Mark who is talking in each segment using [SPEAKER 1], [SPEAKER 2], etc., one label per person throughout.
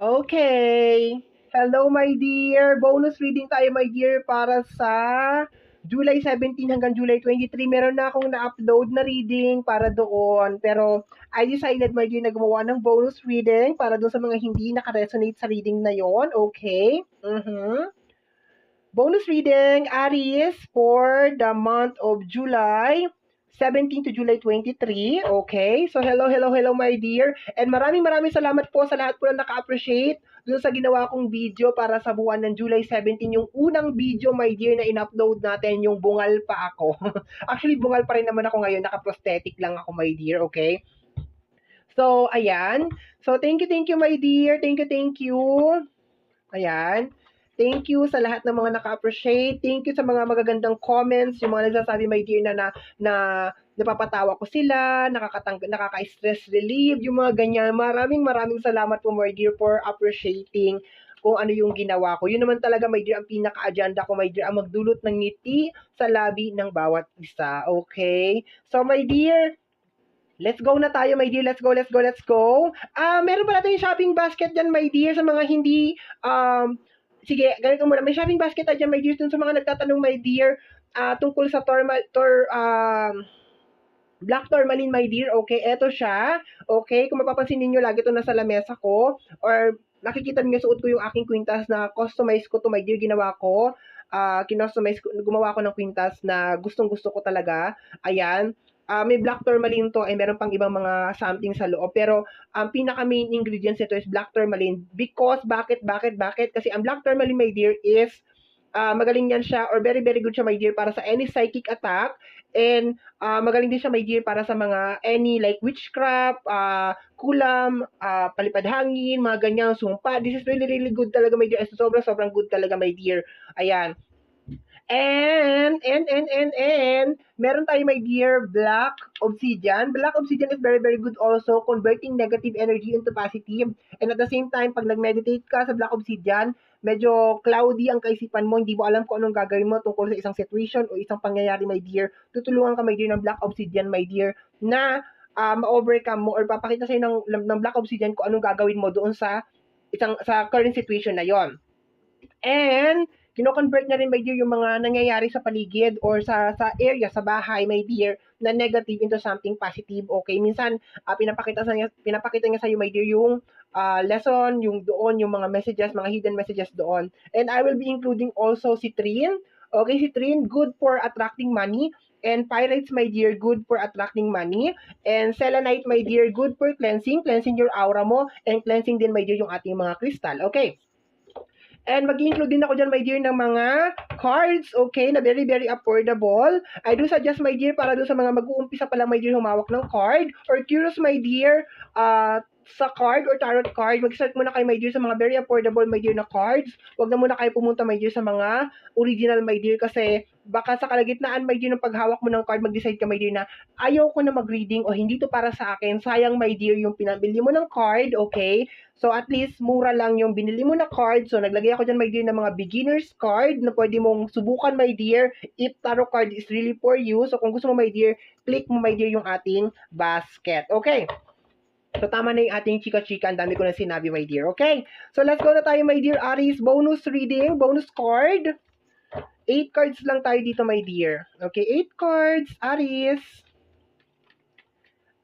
[SPEAKER 1] Okay. Hello, my dear. Bonus reading tayo, my dear, para sa July 17 hanggang July 23. Meron na akong na-upload na reading para doon. Pero I decided, my dear, na gumawa ng bonus reading para doon sa mga hindi nakaresonate sa reading na yon. Okay? Mm-hmm. Bonus reading, Aries, for the month of July 17 to July 23. Okay? So, hello, hello, hello, my dear. And maraming maraming salamat po sa lahat po na naka-appreciate dun sa ginawa kong video para sa buwan ng July 17. Yung unang video, my dear, na in-upload natin, yung bungal pa ako. Actually, bungal pa rin naman ako ngayon. Naka-prosthetic lang ako, my dear. Okay? So, ayan. So, thank you, thank you, my dear. Thank you, thank you. Ayan. Thank you sa lahat ng mga naka-appreciate. Thank you sa mga magagandang comments, yung mga nagsasabi, my dear, na, na, na napapatawa ko sila, nakakatang, nakaka-stress relief, yung mga ganyan. Maraming maraming salamat po, my dear, for appreciating kung ano yung ginawa ko. Yun naman talaga, my dear, ang pinaka-agenda ko, my dear, ang magdulot ng ngiti sa labi ng bawat isa. Okay? So, my dear, Let's go na tayo, my dear. Let's go, let's go, let's go. Ah, uh, meron pa natin yung shopping basket dyan, my dear, sa mga hindi um, sige, ganito muna. May shopping basket tayo dyan, my dear. Dun sa mga nagtatanong, my dear, uh, tungkol sa Torma, Tor, um, Black Tourmaline, my dear. Okay, eto siya. Okay, kung mapapansin niyo lagi ito nasa lamesa ko. Or nakikita niyo suot ko yung aking kwintas na customize ko to, my dear. Ginawa ko. Uh, kinostomize ko, gumawa ko ng kwintas na gustong gusto ko talaga. Ayan uh, may black tourmaline to ay meron pang ibang mga something sa loob. Pero ang um, pinaka main ingredients nito is black tourmaline because bakit bakit bakit kasi ang black tourmaline my dear is uh, magaling yan siya or very very good siya my dear para sa any psychic attack and uh, magaling din siya my dear para sa mga any like witchcraft, uh, kulam, uh, palipad hangin, mga ganyang sumpa. This is really really good talaga my dear. Sobrang sobrang good talaga my dear. Ayan. And, and, and, and, and, meron tayo, my dear, Black Obsidian. Black Obsidian is very, very good also, converting negative energy into positive. And at the same time, pag nag-meditate ka sa Black Obsidian, medyo cloudy ang kaisipan mo, hindi mo alam kung anong gagawin mo tungkol sa isang situation o isang pangyayari, my dear. Tutulungan ka, my dear, ng Black Obsidian, my dear, na uh, ma-overcome mo or papakita sa'yo ng, ng Black Obsidian kung anong gagawin mo doon sa isang sa current situation na yon. And kino-convert na rin, dear, yung mga nangyayari sa paligid or sa sa area, sa bahay, my dear, na negative into something positive. Okay, minsan uh, pinapakita sa niya, pinapakita niya sa iyo, my dear, yung uh, lesson, yung doon, yung mga messages, mga hidden messages doon. And I will be including also si Trin. Okay, si Trin, good for attracting money. And pyrites, my dear, good for attracting money. And selenite, my dear, good for cleansing, cleansing your aura mo, and cleansing din, my dear, yung ating mga crystal. Okay. And mag-include din ako dyan, my dear, ng mga cards, okay, na very, very affordable. I do suggest, my dear, para doon sa mga mag-uumpisa pa lang, my dear, humawak ng card. Or curious, my dear, uh, sa card or tarot card, mag-start muna kayo, my dear, sa mga very affordable, my dear, na cards. Huwag na muna kayo pumunta, my dear, sa mga original, my dear, kasi baka sa kalagitnaan, my dear, ng paghawak mo ng card, mag-decide ka, my dear, na ayaw ko na mag-reading o hindi to para sa akin. Sayang, my dear, yung pinabili mo ng card, okay? So, at least, mura lang yung binili mo na card. So, naglagay ako dyan, my dear, ng mga beginner's card na pwede mong subukan, my dear, if tarot card is really for you. So, kung gusto mo, my dear, click mo, my dear, yung ating basket. Okay. So, tama na yung ating chika-chika. Ang dami ko na sinabi, my dear. Okay. So, let's go na tayo, my dear Aries. Bonus reading, bonus card. 8 cards lang tayo dito, my dear. Okay, 8 cards, Aries.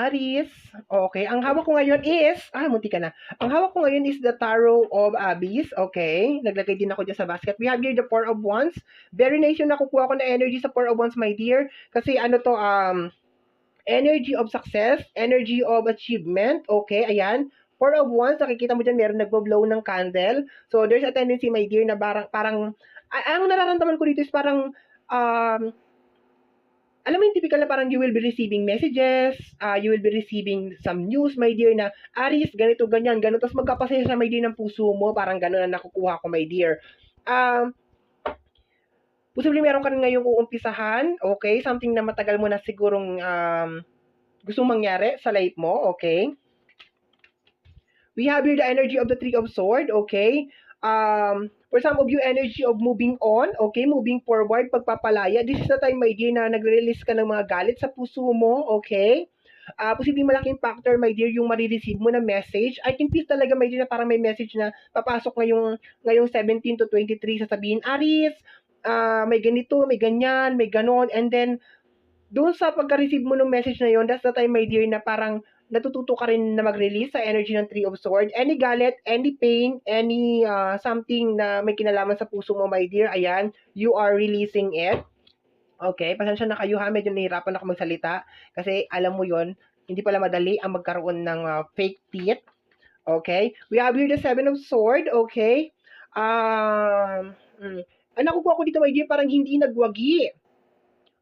[SPEAKER 1] Aris. Okay. Ang hawak ko ngayon is, ah, munti ka na. Ang hawak ko ngayon is the Tarot of Abyss. Okay. Naglagay din ako dyan sa basket. We have here the Four of Wands. Very nice yung nakukuha ko na energy sa Four of Wands, my dear. Kasi ano to, um, energy of success, energy of achievement. Okay, ayan. Four of Wands, nakikita mo dyan, meron nagbo-blow ng candle. So, there's a tendency, my dear, na parang, parang, ang nararamdaman ko dito is parang, um, alam mo yung typical na parang you will be receiving messages, uh, you will be receiving some news, my dear, na Aris, ganito, ganyan, ganito. Tapos magkapasaya sa my dear ng puso mo, parang gano'n na nakukuha ko, my dear. Um, posibleng meron ka rin ngayong uumpisahan, okay? Something na matagal mo na sigurong um, gustong mangyari sa life mo, okay? We have here the energy of the Three of Sword, okay? Um, For some of you, energy of moving on, okay, moving forward, pagpapalaya. This is the time, my dear, na nagre-release ka ng mga galit sa puso mo, okay? Ah, posibleng malaking factor, my dear, yung marireceive mo na message. I can feel talaga, my dear, na parang may message na papasok ngayong, ngayong 17 to 23, sasabihin, Aris, ah, may ganito, may ganyan, may ganon, and then, doon sa pagka-receive mo ng message na yon, that's the time, my dear, na parang natututo ka rin na mag-release sa energy ng Three of Swords. Any galit, any pain, any uh, something na may kinalaman sa puso mo, my dear, ayan, you are releasing it. Okay, pasensya na kayo ha, medyo nahihirapan ako magsalita kasi alam mo yon hindi pala madali ang magkaroon ng uh, fake teeth. Okay, we have here the Seven of Sword, okay. Um, mm, ang nakukuha ko dito, my dear, parang hindi nagwagi.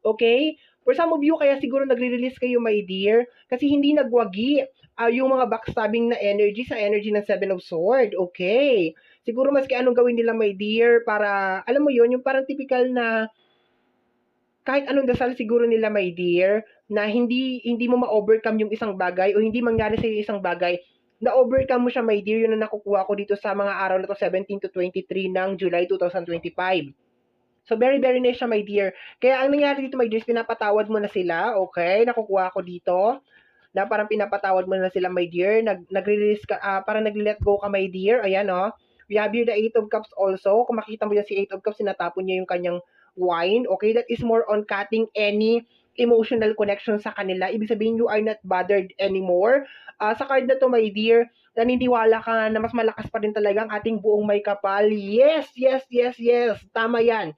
[SPEAKER 1] Okay? For some of you, kaya siguro nagre-release kayo, my dear, kasi hindi nagwagi uh, yung mga backstabbing na energy sa energy ng Seven of Sword. Okay. Siguro maski anong gawin nila, my dear, para, alam mo yon yung parang typical na kahit anong dasal siguro nila, my dear, na hindi hindi mo ma-overcome yung isang bagay o hindi mangyari sa isang bagay, na-overcome mo siya, my dear, yun ang nakukuha ko dito sa mga araw na to, 17 to 23 ng July 2025. So, very, very nice siya, my dear. Kaya, ang nangyari dito, my dear, pinapatawad mo na sila, okay? Nakukuha ko dito na parang pinapatawad mo na sila, my dear. Nag, nagre-release ka, uh, parang nag-let go ka, my dear. Ayan, oh. We have here the Eight of Cups also. Kung makita mo yan si Eight of Cups, sinatapon niya yung kanyang wine. Okay, that is more on cutting any emotional connection sa kanila. Ibig sabihin, you are not bothered anymore. Uh, sa card na to, my dear, naniniwala ka na mas malakas pa rin talaga ang ating buong may kapal. Yes, yes, yes, yes. Tama yan.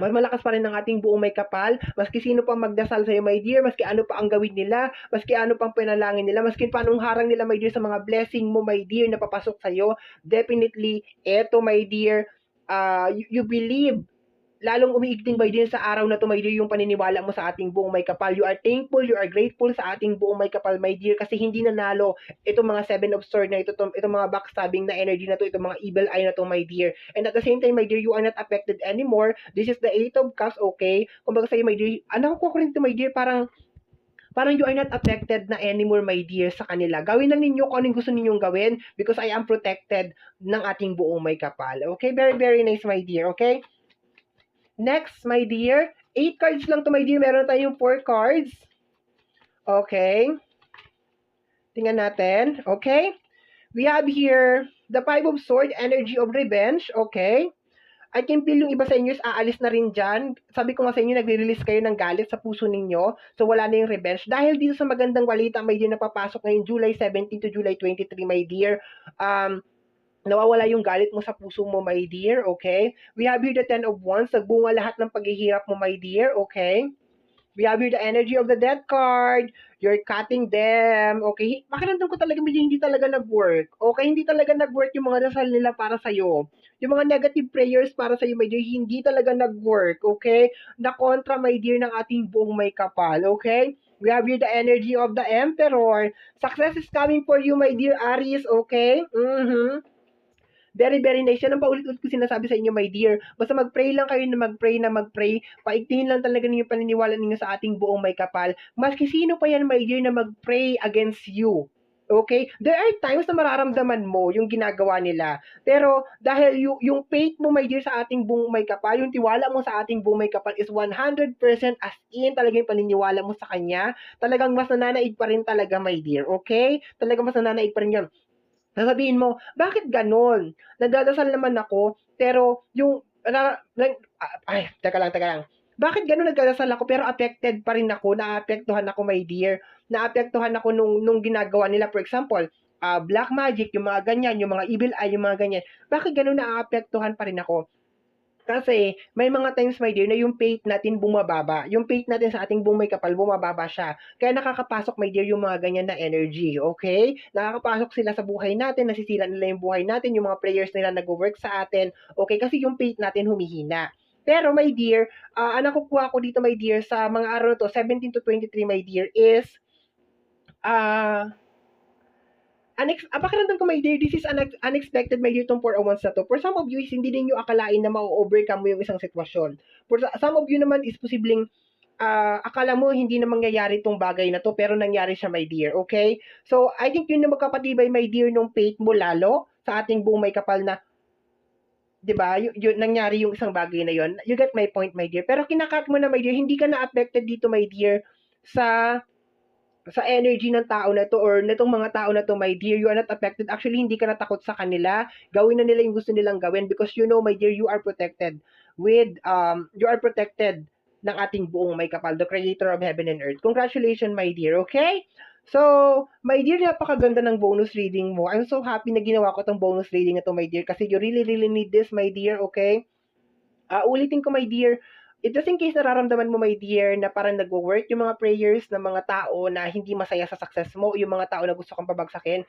[SPEAKER 1] Mas malakas pa rin ang ating buong may kapal. Maski sino pang magdasal sa'yo, my dear. Maski ano pa ang gawin nila. Maski ano pang pinalangin nila. Maski paanong harang nila, my dear, sa mga blessing mo, my dear, na papasok sa'yo. Definitely, eto, my dear, uh, you, you believe lalong umiigting by din sa araw na to, my dear, yung paniniwala mo sa ating buong may kapal. You are thankful, you are grateful sa ating buong may kapal, my dear, kasi hindi nanalo itong mga seven of swords na ito, itong, itong mga backstabbing na energy na to, itong mga evil eye na to, my dear. And at the same time, my dear, you are not affected anymore. This is the eight of cups, okay? Kung baga sa'yo, my dear, ano ko ko rin to, my dear, parang parang you are not affected na anymore, my dear, sa kanila. Gawin na ninyo kung anong gusto ninyong gawin because I am protected ng ating buong may kapal. Okay? Very, very nice, my dear. Okay? Next, my dear. 8 cards lang to, my dear. Meron tayong 4 cards. Okay. Tingnan natin. Okay. We have here the Five of Swords, Energy of Revenge. Okay. I can feel yung iba sa inyo is aalis na rin dyan. Sabi ko nga sa inyo, nagre-release kayo ng galit sa puso ninyo. So, wala na yung revenge. Dahil dito sa magandang walita, my dear, napapasok ngayong July 17 to July 23, my dear. Um, nawawala yung galit mo sa puso mo, my dear, okay? We have here the Ten of Wands, nagbunga lahat ng paghihirap mo, my dear, okay? We have here the energy of the death card. You're cutting them. Okay? Makiramdam ko talaga medyo hindi talaga nag-work. Okay? Hindi talaga nag-work yung mga dasal nila para sa'yo. Yung mga negative prayers para sa'yo, dear, hindi talaga nag-work. Okay? Na kontra, my dear, ng ating buong may kapal. Okay? We have here the energy of the emperor. Success is coming for you, my dear Aries. Okay? Mm-hmm. Very, very nice. Yan ang paulit-ulit ko sinasabi sa inyo, my dear. Basta mag-pray lang kayo na mag-pray na mag-pray. Paigtingin lang talaga ninyo paniniwala ninyo sa ating buong may kapal. Maski sino pa yan, my dear, na mag-pray against you. Okay? There are times na mararamdaman mo yung ginagawa nila. Pero dahil yung, yung faith mo, my dear, sa ating buong may kapal, yung tiwala mo sa ating buong may kapal is 100% as in talaga yung paniniwala mo sa kanya, talagang mas nananaig pa rin talaga, my dear. Okay? Talagang mas nananaig pa rin yan. Sasabihin mo, bakit ganon? Nagdadasal naman ako, pero yung, na, na, ay, teka lang, teka lang. Bakit ganon nagdadasal ako, pero affected pa rin ako, naapektuhan ako, my dear. Naapektuhan ako nung, nung ginagawa nila. For example, uh, black magic, yung mga ganyan, yung mga evil eye, yung mga ganyan. Bakit ganon naapektuhan pa rin ako? Kasi may mga times, my dear, na yung faith natin bumababa. Yung faith natin sa ating buong may kapal, bumababa siya. Kaya nakakapasok, my dear, yung mga ganyan na energy, okay? Nakakapasok sila sa buhay natin, nasisira nila yung buhay natin, yung mga prayers nila nag-work sa atin, okay? Kasi yung faith natin humihina. Pero, my dear, uh, ang nakukuha ko dito, my dear, sa mga araw to, 17 to 23, my dear, is, ah, uh, Unex ah, pakiramdam ko, my dear, this is unex unexpected, my dear, itong 401 na to. For some of you, is hindi ninyo akalain na ma-overcome mo yung isang sitwasyon. For some of you naman, is posibleng uh, akala mo hindi na mangyayari itong bagay na to, pero nangyari siya, my dear, okay? So, I think yun na magkapatibay, my dear, nung faith mo lalo sa ating buong may kapal na 'di ba? Y- yun nangyari yung isang bagay na yon. You get my point, my dear. Pero kinakat mo na, my dear, hindi ka na affected dito, my dear, sa sa energy ng tao na to or netong mga tao na to, my dear, you are not affected. Actually, hindi ka natakot sa kanila. Gawin na nila yung gusto nilang gawin because you know, my dear, you are protected with, um, you are protected ng ating buong may kapal, the creator of heaven and earth. Congratulations, my dear, okay? So, my dear, napakaganda ng bonus reading mo. I'm so happy na ginawa ko tong bonus reading na to, my dear, kasi you really, really need this, my dear, okay? Ah, ulitin ko, my dear, it just in case nararamdaman mo, my dear, na parang nagwo-work yung mga prayers ng mga tao na hindi masaya sa success mo, yung mga tao na gusto kang pabagsakin,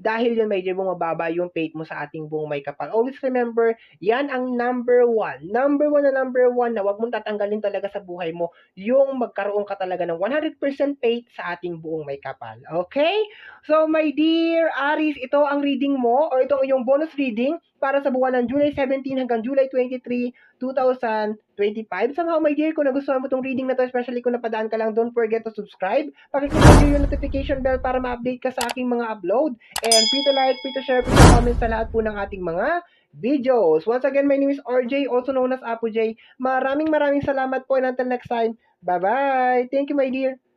[SPEAKER 1] dahil yun, my dear, bumababa yung faith mo sa ating buong may kapal. Always remember, yan ang number one. Number one na number one na wag mong tatanggalin talaga sa buhay mo, yung magkaroon ka talaga ng 100% faith sa ating buong may kapal. Okay? So, my dear Aris, ito ang reading mo, or ito ang iyong bonus reading para sa buwan ng July 17 hanggang July 23, 2025. Somehow, my dear, kung nagustuhan mo itong reading na to, especially kung napadaan ka lang, don't forget to subscribe. Pakiclick yung notification bell para ma-update ka sa aking mga upload. And free to like, free to share, free to comment sa lahat po ng ating mga videos. Once again, my name is RJ, also known as Apo J. Maraming maraming salamat po and until next time, bye-bye! Thank you, my dear!